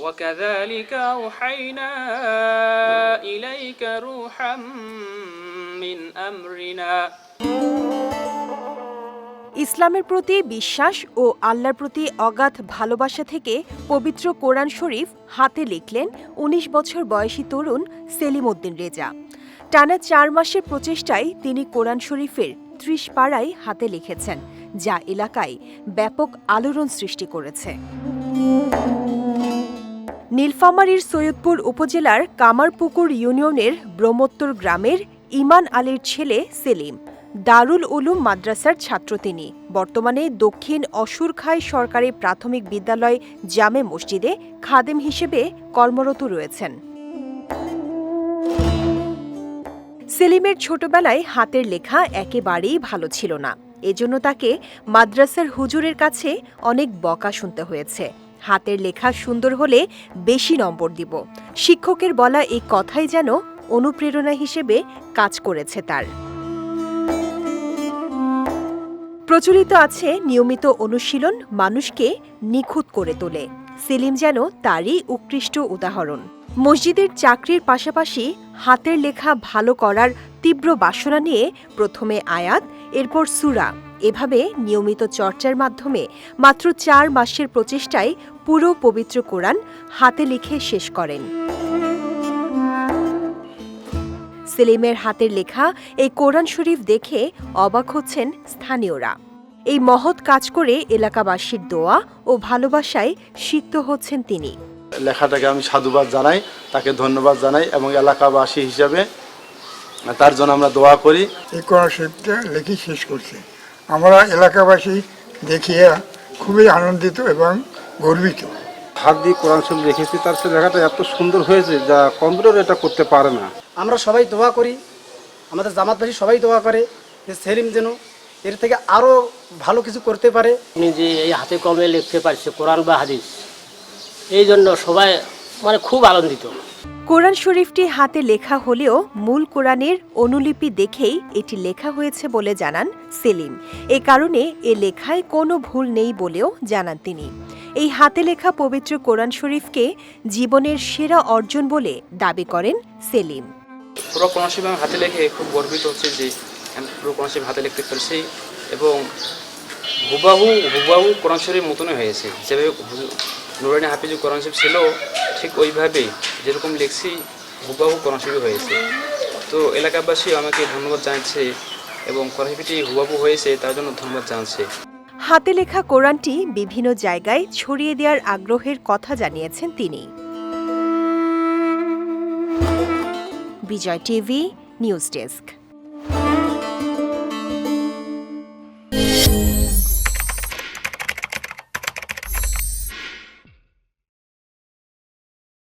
وكذلك أوحينا إليك روحا من أمرنا ইসলামের প্রতি বিশ্বাস ও আল্লাহর প্রতি অগাধ ভালোবাসা থেকে পবিত্র কোরআন শরীফ হাতে লিখলেন ১৯ বছর বয়সী তরুণ সেলিম উদ্দিন রেজা টানা চার মাসের প্রচেষ্টায় তিনি কোরআন শরীফের ত্রিশ পাড়ায় হাতে লিখেছেন যা এলাকায় ব্যাপক আলোড়ন সৃষ্টি করেছে নীলফামারীর সৈয়দপুর উপজেলার কামারপুকুর ইউনিয়নের ব্রহ্মোত্তর গ্রামের ইমান আলীর ছেলে সেলিম। দারুল উলুম মাদ্রাসার ছাত্র তিনি। বর্তমানে দক্ষিণ অসুরখাই সরকারি প্রাথমিক বিদ্যালয় জামে মসজিদে খাদেম হিসেবে কর্মরত রয়েছেন। সেলিমের ছোটবেলায় হাতের লেখা একেবারেই ভালো ছিল না। এজন্য তাকে মাদ্রাসার হুজুরের কাছে অনেক বকা শুনতে হয়েছে। হাতের লেখা সুন্দর হলে বেশি নম্বর দিব। শিক্ষকের বলা এই কথাই যেন অনুপ্রেরণা হিসেবে কাজ করেছে তার। প্রচলিত আছে নিয়মিত অনুশীলন মানুষকে নিখুঁত করে তোলে। সেলিম যেন তারই উৎকৃষ্ট উদাহরণ। মসজিদের চাকরির পাশাপাশি হাতের লেখা ভালো করার তীব্র বাসনা নিয়ে প্রথমে আয়াত এরপর সুরা। এভাবে নিয়মিত চর্চার মাধ্যমে মাত্র চার মাসের প্রচেষ্টায় পুরো পবিত্র কোরআন হাতে লিখে শেষ করেন। সেলিমের হাতের লেখা এই কোরআন শরীফ দেখে অবাক হচ্ছেন স্থানীয়রা। এই মহৎ কাজ করে এলাকাবাসীর দোয়া ও ভালোবাসায় সিক্ত হচ্ছেন তিনি। লেখাটাকে আমি সাধুবাদ জানাই, তাকে ধন্যবাদ জানাই এবং এলাকাবাসী হিসাবে তার জন্য আমরা দোয়া করি। এই কোরআন শরীফটা লেখি শেষ করছে। আমরা এলাকাবাসী দেখিয়ে খুবই আনন্দিত এবং গর্বিত। হাত দিয়ে কোরআন শরীফ রেখেছি তার সে লেখাটা এত সুন্দর হয়েছে যা কম্পিউটার এটা করতে পারে না। আমরা সবাই দোয়া করি আমাদের জামাতবাসী সবাই দোয়া করে যে সেলিম যেন এর থেকে আরও ভালো কিছু করতে পারে। আপনি যে এই হাতে কলমে লিখতে পারছে কোরআন বা হাদিস এই জন্য সবাই মানে খুব আনন্দিত। কোরআন শরীফটি হাতে লেখা হলেও মূল কোরআনের অনুলিপি দেখেই এটি লেখা হয়েছে বলে জানান সেলিম। এ কারণে এ লেখায় কোনো ভুল নেই বলেও জানান তিনি। এই হাতে লেখা পবিত্র কোরআন শরীফকে জীবনের সেরা অর্জন বলে দাবি করেন সেলিম। পুরো কোনশিপ আমি হাতে লেখে খুব গর্বিত হচ্ছে যে আমি পুরো কোনশিপ হাতে লিখতে পেরেছি এবং হুবাহু হুবাহু কোরআন শরীফ মতনই হয়েছে। যেভাবে নুরানি হাফিজু কোরআন শরীফ ছিল, ঠিক ওইভাবেই যেরকম লিখছি, হুবাহু শরীফ হয়েছে। তো এলাকাবাসী আমাকে ধন্যবাদ জানাচ্ছে এবং শরীফটি হুবাহু হয়েছে, তার জন্য ধন্যবাদ জানাচ্ছে। হাতে লেখা কোরআনটি বিভিন্ন জায়গায় ছড়িয়ে দেওয়ার আগ্রহের কথা জানিয়েছেন তিনি। Vijay TV, news desk.